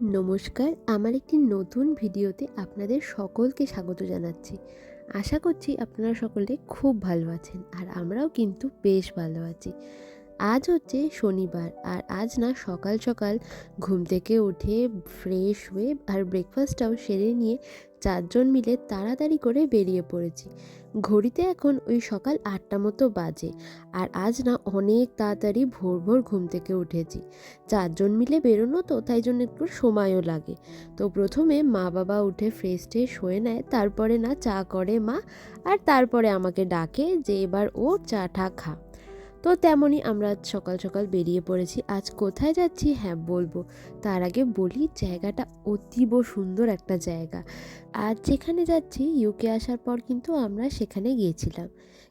নমস্কার, আমার একটি নতুন ভিডিওতে আপনাদের সকলকে স্বাগত জানাচ্ছি। আশা করছি আপনারা সকলে খুব ভালো আছেন আর আমরাও কিন্তু বেশ ভালো আছি। আজ হচ্ছে শনিবার আর আজ না সকাল সকাল ঘুম থেকে উঠে ফ্রেশ হয়ে আর ব্রেকফাস্টটাও সেরে নিয়ে চারজন মিলে তাড়াতাড়ি করে বেরিয়ে পড়েছি। ঘড়িতে এখন ওই সকাল আটটা মতো বাজে আর আজ না অনেক তাড়াতাড়ি ভোর ভোর ঘুম থেকে উঠেছি। চারজন মিলে বেরোনো তো, তাই জন্য একটু সময়ও লাগে। তো প্রথমে মা বাবা উঠে ফ্রেশ ট্রেশ হয়ে নেয়, তারপরে না চা করে মা আর তারপরে আমাকে ডাকে যে এবার ও চা টা খা। তো তেমনই আমরা আজ সকাল সকাল বেরিয়ে পড়েছি। আজ কোথায় যাচ্ছি? হ্যাঁ বলব। তার আগে বলি, জায়গাটা অতীব সুন্দর একটা জায়গা। আর যেখানে যাচ্ছি ইউকে আসার পর কিন্তু আমরা সেখানে গিয়েছিলাম।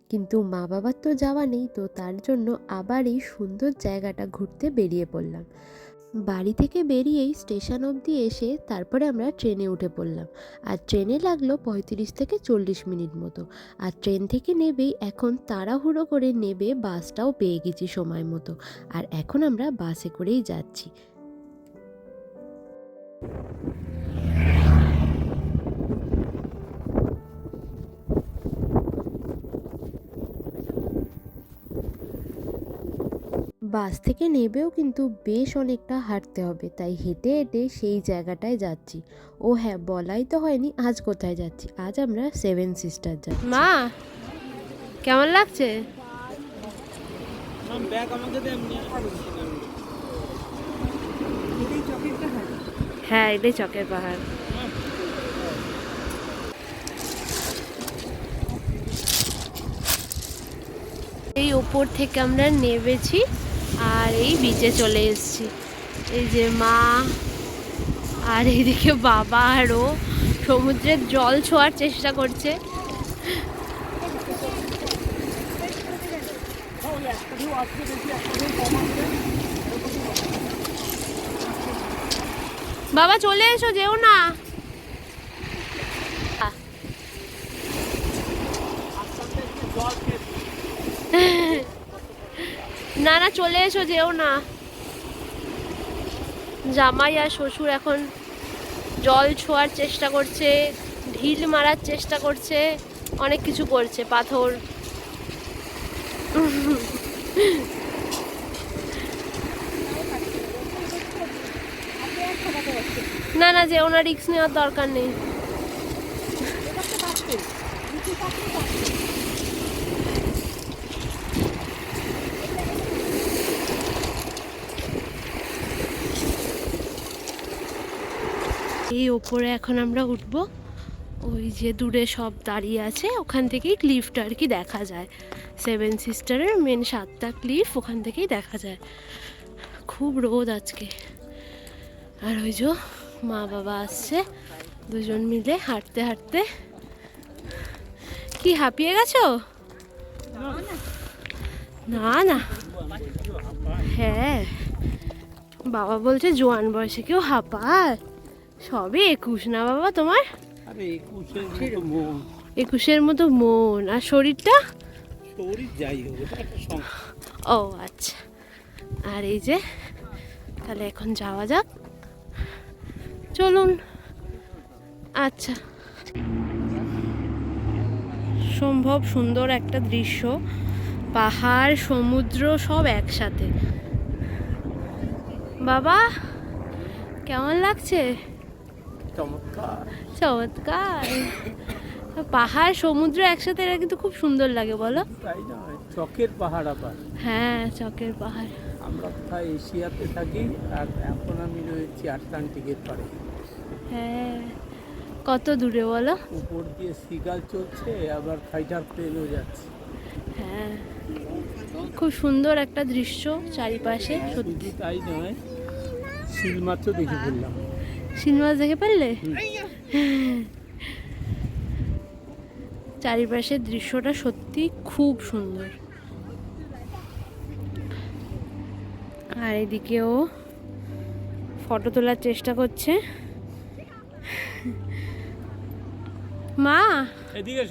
কিন্তু মা বাবার তো যাওয়া নেই, তো তার জন্য আবার এই সুন্দর জায়গাটা ঘুরতে বেরিয়ে পড়লাম। বাড়ি থেকে বেরিয়েই স্টেশন অবধি এসে তারপরে আমরা ট্রেনে উঠে পড়লাম। আর ট্রেনে লাগল পঁয়ত্রিশ থেকে চল্লিশ মিনিট মতো। আর ট্রেন থেকে নেবেই এখন তাড়াহুড়ো করে নেবে বাসটাও পেয়ে গেছি সময় মতো। আর এখন আমরা বাসে করেই যাচ্ছি। বাস থেকে নেবেও কিন্তু বেশ অনেকটা হাঁটতে হবে তাই হেঁটে হেঁটে সেই জায়গাটায় যাচ্ছি। ও হ্যাঁ বলাই তো হয়নি আজ কোথায় যাচ্ছি আজ আমরা সেভেন সিস্টার যাচ্ছি। মা কেমন লাগছে? হ্যাঁ এটাই চকের পাহাড়। এই ওপর থেকে আমরা নেমেছি। আর এই বিচে চলে এসেছি। এই যে মা, আর এইদিকে বাবা আর ও সমুদ্রের জল ছোঁয়ার চেষ্টা করছে। বাবা, চলে এসো, যেও না। না না, চলে এসো, যেও না। জামাই আর শ্বশুর এখন জল ছোঁয়ার চেষ্টা করছে, ঢিল মারার চেষ্টা করছে, অনেক কিছু করছে, পাথর। না না, যেও না রিক্স নেওয়ার দরকার নেই। এই ওপরে এখন আমরা উঠব। ওই যে দূরে সব দাঁড়িয়ে আছে, ওখান থেকেই ক্লিফটা আর কি দেখা যায়। সেভেন সিস্টারের মেন সাতটা ক্লিফ ওখান থেকেই দেখা যায়। খুব রোদ আজকে। আর ওই যে মা বাবা আসছে, দুজন মিলে হাঁটতে হাঁটতে। কি, হাঁপিয়ে গেছো? না না। হ্যাঁ। বাবা বলছে, জোয়ান বয়সে কেউ হাঁপায়। সবে একুশ না বাবা তোমার? একুশের মতো মন। একুশের মতো মন। আর শরীরটা? শরীর যাই হোক ও আচ্ছা। আর এই যে তাহলে এখন যাওয়া যাক। চলুন। আচ্ছা। সম্ভব সুন্দর একটা দৃশ্য। পাহাড় সমুদ্র সব একসাথে। বাবা কেমন লাগছে? চমৎকার। চমৎকার। পাহাড় সমুদ্র একসাথে এরা কিন্তু খুব সুন্দর লাগে বলো? তাই নয় চকের পাহাড় আবার। হ্যাঁ চকের পাহাড়। আমরা কোথায় এশিয়াতে থাকি আর এখন আমি রয়েছি আটলান্টিকের পাড়ে। হ্যাঁ কত দূরে বলো? উপর দিয়ে সিগাল চলছে আবার ফাইটার প্লেনও যাচ্ছে। হ্যাঁ খুব সুন্দর একটা দৃশ্য চারিপাশে সত্যি। তাই নয় শিল মাছও দেখে ফেললাম। সিনেমা দেখে পারলে? চারিপাশের দৃশ্যটা সত্যি খুব সুন্দর। আর এদিকেও ফটো তোলার চেষ্টা করছে। মা! এদিকে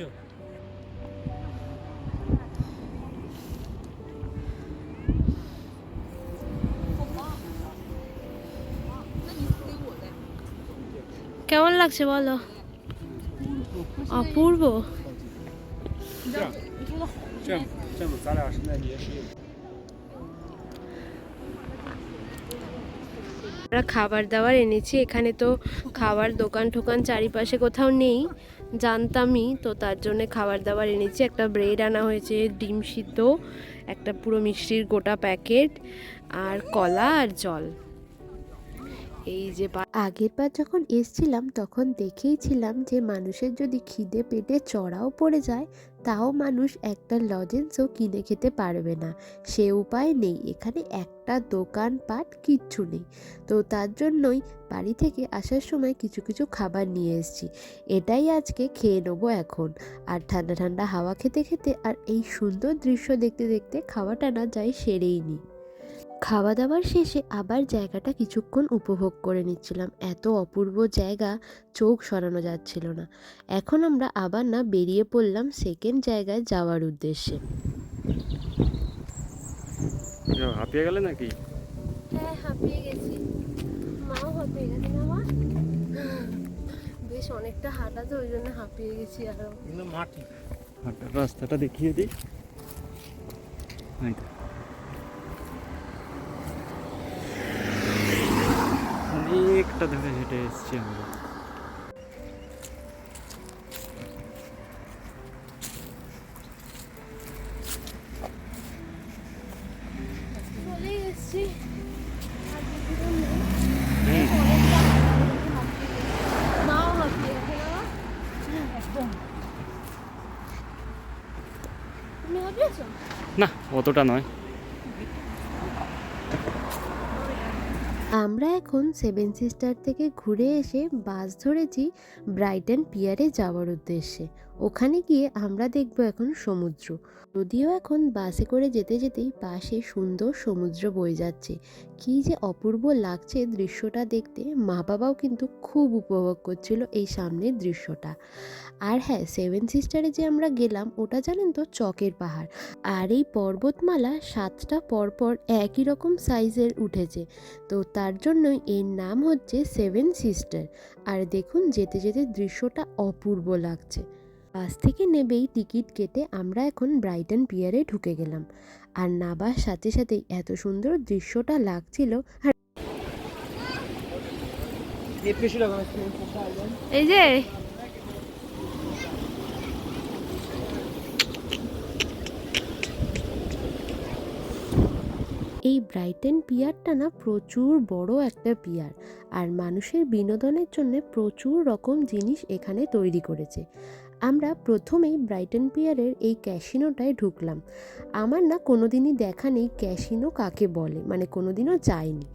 লাগছে বলো? অপূর্ব। আমরা খাবার দাবার এনেছি, এখানে তো খাবার দোকান টোকান চারিপাশে কোথাও নেই, জানতামই তো তার জন্য খাবার দাবার এনেছি। একটা ব্রেড আনা হয়েছে, ডিম সিদ্ধ, একটা পুরো মিষ্টির গোটা প্যাকেট, আর কলা আর জল। এই যে আগের বার যখন এসছিলাম, তখন দেখেইছিলাম যে মানুষের যদি খিদে পেটে চড়াও পড়ে যায়, তাও মানুষ একটা লজেন্সও কিনে খেতে পারবে না। সে উপায় নেই, এখানে একটা দোকানপাট কিচ্ছু নেই। তো তার জন্যই বাড়ি থেকে আসার সময় কিছু কিছু খাবার নিয়ে এসেছি। এটাই আজকে খেয়ে নেব এখন। আর ঠান্ডা ঠান্ডা হাওয়া খেতে খেতে আর এই সুন্দর দৃশ্য দেখতে দেখতে খাওয়াটা না যাই সেরেই নি। খাওয়া দাওয়ার শেষে আবার জায়গাটা কিছুক্ষণ উপভোগ করে নিচ্ছিলাম। এত অপূর্ব জায়গা চোখ সরানো যাচ্ছিল না। এখন আমরা আবার না বেরিয়ে পড়লাম সেকেন্ড জায়গায় যাওয়ার উদ্দেশ্যে। হাঁপিয়ে গেলে নাকি? হ্যাঁ হাঁপিয়ে গেছি। মাও হাঁপিয়ে গেছে না মা? বেশ অনেকটা হাঁটা তো ওই জন্য হাঁপিয়ে গেছি আরও। মাটি। হাঁটার রাস্তাটা দেখিয়ে দিই এই তো। অনেকটা ধরে হেঁটে এসছি আমরা। চলে এসেছি আর বেশি দূর নেই। হুম। অনেকটা হাঁটা, মাও হাঁপিয়ে গেছে না মা? একদম তুমি হাঁপিয়েছো না অতটা নয় আমরা এখন সেভেন সিস্টার থেকে ঘুরে এসে বাস ধরেছি ব্রাইটন পিয়ারে যাওয়ার উদ্দেশ্যে। ওখানে গিয়ে আমরা দেখব এখন সমুদ্র। যদিও এখন বাসে করে যেতে যেতেই পাশে সুন্দর সমুদ্র বয়ে যাচ্ছে। কী যে অপূর্ব লাগছে দৃশ্যটা দেখতে মা বাবাও কিন্তু খুব উপভোগ করছিল এই সামনের দৃশ্যটা। আর হ্যাঁ সেভেন সিস্টারে যে আমরা গেলাম, ওটা জানেন তো চকের পাহাড়। আর এই পর্বতমালা সাতটা পরপর একই রকম সাইজের উঠেছে। তো তার জন্যই এর নাম হচ্ছে সেভেন সিস্টার। আর দেখুন যেতে যেতে দৃশ্যটা অপূর্ব লাগছে। বাস থেকে নেবেই টিকিট কেটে আমরা এখন ব্রাইটন পিয়ারে ঢুকে গেলাম। আর নাবার সাথে সাথে এত সুন্দর দৃশ্যটা লাগছিল। আর এই যে এই ব্রাইটেন পিয়ারটা না প্রচুর বড় একটা পিয়ার আর মানুষের বিনোদনের জন্য প্রচুর রকম জিনিস এখানে তৈরি করেছে। আমরা প্রথমেই ব্রাইটন পিয়ারের এই ক্যাসিনোটায় ঢুকলাম। আমার না কোনোদিনই দেখা নেই ক্যাসিনো কাকে বলে মানে কোনো দিনও যায়নি।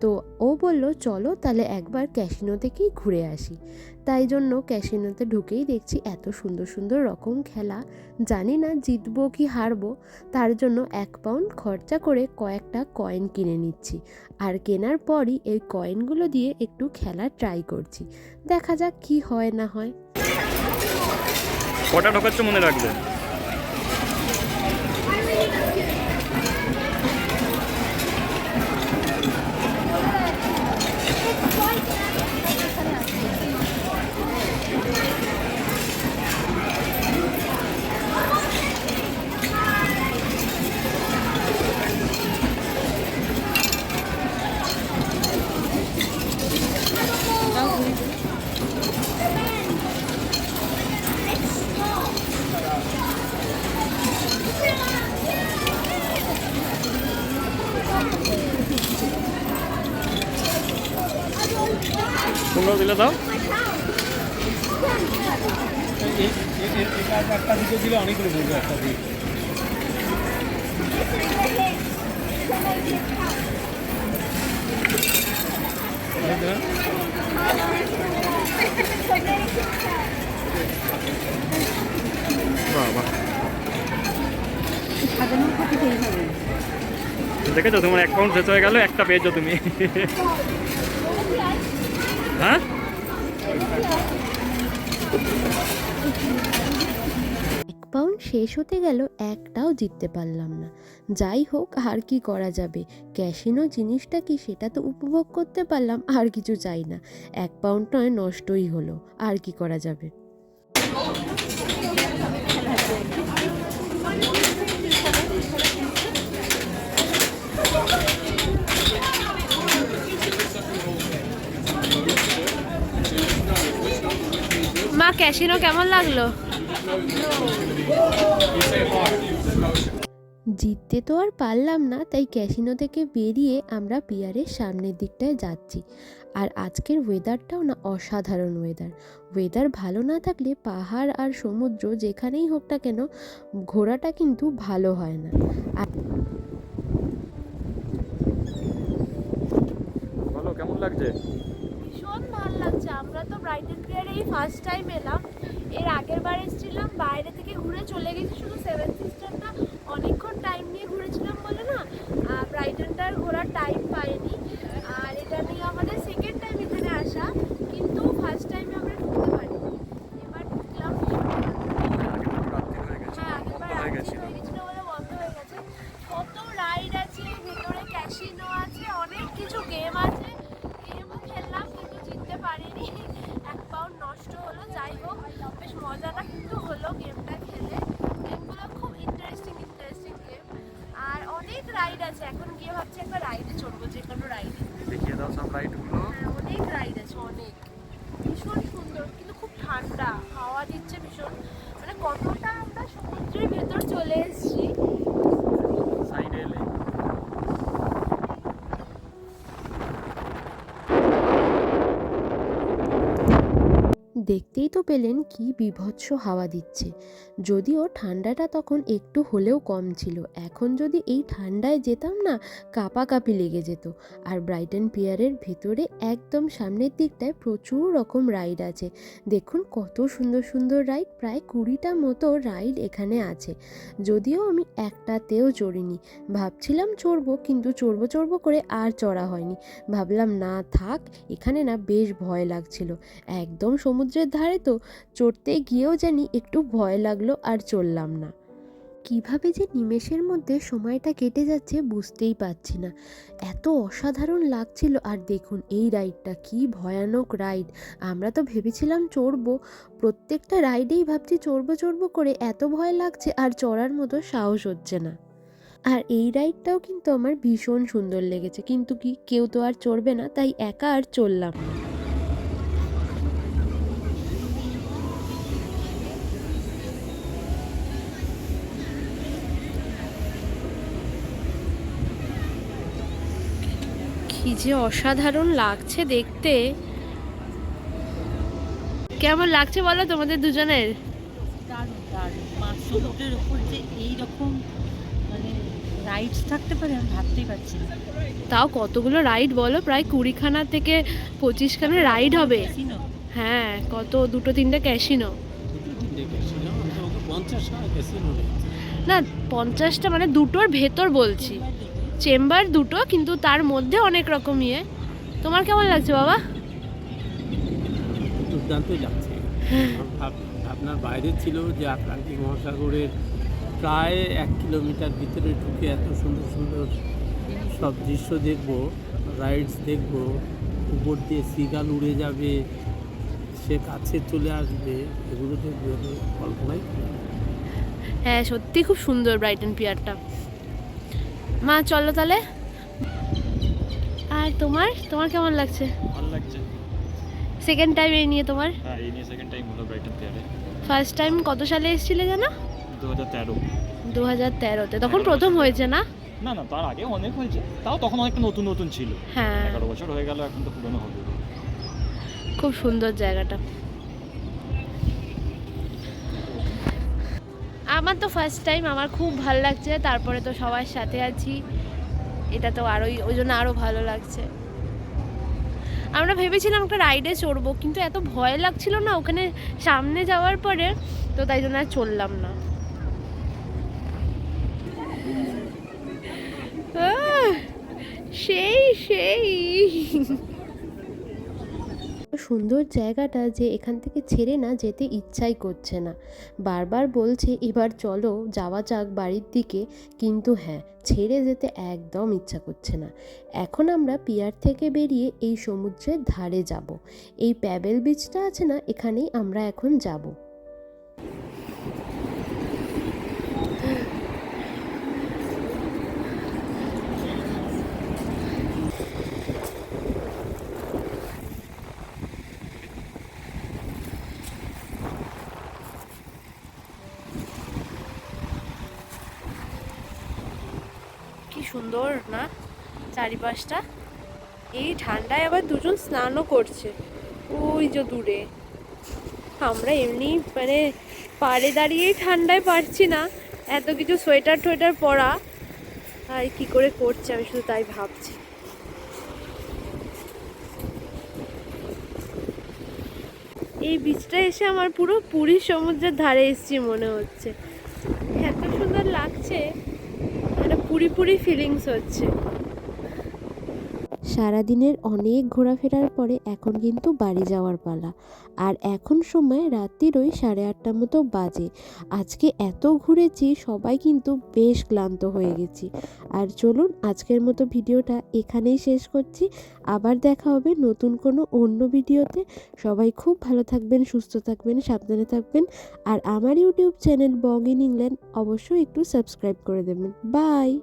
তো ও বলল, চলো তাহলে একবার ক্যাসিনো থেকেই ঘুরে আসি। তাই জন্য ক্যাসিনোতে ঢুকেই দেখছি এত সুন্দর সুন্দর রকম খেলা। জানি না জিতবো কি হারবো, তার জন্য এক পাউন্ড খরচা করে কয়েকটা কয়েন কিনে নিচ্ছি। আর কেনার পরই এই কয়েনগুলো দিয়ে একটু খেলা ট্রাই করছি। দেখা যাক কি হয় না হয়। কটা ঢোকাচ্ছ মনে রাখবে? তোমরাও দিলে দাও। একটা দিকে দিলে অনেকগুলো বলব একটা বাবা দেখেছ তোমার অ্যাকাউন্ট শেষ হয়ে গেল একটা পেয়েছ তুমি। হ্যাঁ? এক পাউন্ড শেষ হতে গেল, একটাও জিততে পারলাম না। যাই হোক, আর কি করা যাবে? ক্যাসিনো জিনিসটা কি সেটা তো উপভোগ করতে পারলাম, আর কিছু চাই না। এক পাউন্ড নয়, নষ্টই হলো। আর কি করা যাবে? ক্যাসিনো কেমন লাগল? জিততে তো আর পারলাম না তাই ক্যাসিনো থেকে বেরিয়ে আমরা পিয়ারের সামনের দিকটায় যাচ্ছি। আর আজকের ওয়েদারটাও না অসাধারণ ওয়েদার ওয়েদার ভালো না থাকলে পাহাড় আর সমুদ্র যেখানেই হোক না কেন ঘোরাটা কিন্তু ভালো হয় না। আর কেমন লাগছে? ভালো লাগছে। আমরা তো ব্রাইডেন পিয়ারে এই ফার্স্ট টাইম এলাম। এর আগের বার এসেছিলাম, বাইরে থেকে ঘুরে চলে গেছি। শুধু সেভেন সিস্টারটা অনেকক্ষণ টাইম নিয়ে ঘুরেছিলাম বলে না ব্রাইডালটার ঘোরার টাইম পাইনি। আর এটা নিয়ে আমাদের সেকেন্ড টাইম এখানে আসা কিন্তু ফার্স্ট টাইমে আমরা ঢুকতে পারিনি এবার ঢুকলাম হ্যাঁ আগেরবার রাত্রি হয়ে গেছিল বলে বন্ধ হয়ে গেছে কত রাইড আছে ভেতরে ক্যাসিনো আছে অনেক কিছু গেম আছে গেমও খেললাম কিন্তু জিততে পারিনি এক পাউন্ড নষ্ট হলো যাই হোক বেশ মজাটা কিন্তু হলো গেমটা খেলে গেমগুলো খুব ইন্টারেস্টিং ইন্টারেস্টিং গেম আর অনেক রাইড আছে এখন গিয়ে ভাবছি একবার রাইডে চড়বো যে কোনো রাইডে দেখিয়ে দাও সব রাইডগুলো হ্যাঁ অনেক রাইড আছে অনেক ভীষণ সুন্দর কিন্তু খুব ঠান্ডা হাওয়া দিচ্ছে ভীষণ মানে কতটা আমরা সমুদ্রের ভেতর চলে এসেছি সাইডে এলে দেখতেই তো পেলেন কি বিভৎস হাওয়া দিচ্ছে। যদিও ঠান্ডাটা তখন একটু হলেও কম ছিল। এখন যদি এই ঠান্ডায় যেতাম না, কাঁপাকাঁপি লেগে যেত। আর ব্রাইটন পিয়ারের ভেতরে একদম সামনের দিকটায় প্রচুর রকম রাইড আছে। দেখুন কত সুন্দর সুন্দর রাইড, প্রায় কুড়িটা মতো রাইড এখানে আছে। যদিও আমি একটাতেও চড়িনি। ভাবছিলাম চড়বো, কিন্তু চড়বো চড়বো করে আর চড়া হয়নি। ভাবলাম না থাক, এখানে না বেশ ভয় লাগছিল। একদম সমুদ্রের ধারে তো চড়তে গিয়েও জানি একটু ভয় লাগল আর চললাম না। কীভাবে যে নিমেষের মধ্যে সময়টা কেটে যাচ্ছে বুঝতেই পারছি না। এত অসাধারণ লাগছিল আর দেখুন এই রাইডটা কি ভয়ানক রাইড। আমরা তো ভেবেছিলাম চড়বো, প্রত্যেকটা রাইডেই ভাবছি চড়বো চড়বো করে এত ভয় লাগছে আর চড়ার মতো সাহস হচ্ছে না। আর এই রাইডটাও কিন্তু আমার ভীষণ সুন্দর লেগেছে, কিন্তু কি কেউ তো আর চড়বে না, তাই একা আর চললাম না। কি যে অসাধারণ লাগছে দেখতে। কেমন লাগছে বলো তোমাদের দুজনের? দারুণ দারুণ। মাছ সমুদ্রের উপর যে এইরকম মানে রাইডস থাকতে পারে আমি ভাবতেই পারছি না। তাও কতগুলো রাইড বলো? প্রায় কুড়িখানা থেকে পঁচিশখানা রাইড হবে। হ্যাঁ কত? দুটো তিনটে ক্যাসিনো না পঞ্চাশটা মানে দুটোর ভেতর বলছি। চেম্বার দুটো কিন্তু তার মধ্যে অনেক রকম ইয়ে। তোমার কেমন লাগছে বাবা? দুর্দান্তই লাগছে। আপনার বাইরে ছিল যে আটলান্টিক মহাসাগরের প্রায় এক কিলোমিটার ভিতরে ঢুকে এত সুন্দর সুন্দর সব দৃশ্য দেখব রাইডস দেখব উপর দিয়ে সিগাল উড়ে যাবে সে কাছে চলে আসবে এগুলো দেখবে কল্পনাই হ্যাঁ সত্যি খুব সুন্দর ব্রাইটন পিয়ারটা মা চলো তাহলে। আর তোমার? তোমার কেমন লাগছে? ভালো লাগছে। সেকেন্ড টাইম এই নিয়ে তোমার? হ্যাঁ এই নিয়ে সেকেন্ড টাইম হলো ব্রাইটন পিয়ারে ফার্স্ট টাইম কত সালে এসেছিলে জানো? দু হাজার তেরো। দু হাজার তেরোতে। তখন প্রথম হয়েছে না? না না তার আগে অনেক হয়েছে। তাও তখন অনেকটা নতুন নতুন ছিল। হ্যাঁ। এগারো বছর হয়ে গেল এখন তো পুরনো হবে। খুব সুন্দর জায়গাটা। আমার তো ফার্স্ট টাইম আমার খুব ভালো লাগছে, তারপরে তো সবার সাথে আছি। এটা তো আরোই, ওই জন্য আরও ভালো লাগছে। আমরা ভেবেছিলাম একটা রাইডে চড়বো, কিন্তু এত ভয় লাগছিল না, ওখানে সামনে যাওয়ার পরে, তো তাই জন্য আর চললাম না। সেই সেই। সুন্দর জায়গাটা যে এখান থেকে ছেড়ে না যেতে ইচ্ছাই করছে না। বারবার বলছে, এবার চলো, যাওয়া যাক বাড়ির দিকে। কিন্তু হ্যাঁ ছেড়ে যেতে একদম ইচ্ছা করছে না। এখন আমরা পিয়ার থেকে বেরিয়ে এই সমুদ্রের ধারে যাব। এই প্যাবেল বিচটা আছে না, এখানেই আমরা এখন যাব। কি সুন্দর, না? চারিপাশটা। এই ঠান্ডায় আবার দুজন স্নানও করছে। ওই যে দূরে। আমরা এমনি মানে পাড়ে দাঁড়িয়েই ঠান্ডায় পারছি না। এত কিছু সোয়েটার টোয়েটার পরা। আর কি করে করছে, আমি শুধু তাই ভাবছি। এই বীজটা এসে আমার পুরো পুরীর সমুদ্রের ধারে এসেছি মনে হচ্ছে। এত সুন্দর লাগছে। পুরি ফিলিংস হচ্ছে। সারাদিনের অনেক ঘোরাফেরার পরে এখন কিন্তু বাড়ি যাওয়ার পালা। আর এখন সময় রাত্রির ওই সাড়ে আটটা মতো বাজে। আজকে এত ঘুরেছি, সবাই কিন্তু বেশ ক্লান্ত হয়ে গেছি। আর চলুন আজকের মতো ভিডিওটা এখানেই শেষ করছি। আবার দেখা হবে নতুন কোনো অন্য ভিডিওতে। সবাই খুব ভালো থাকবেন, সুস্থ থাকবেন, সাবধানে থাকবেন। আর আমার YouTube channel vlog in England অবশ্যই একটু সাবস্ক্রাইব করে দেবেন। বাই!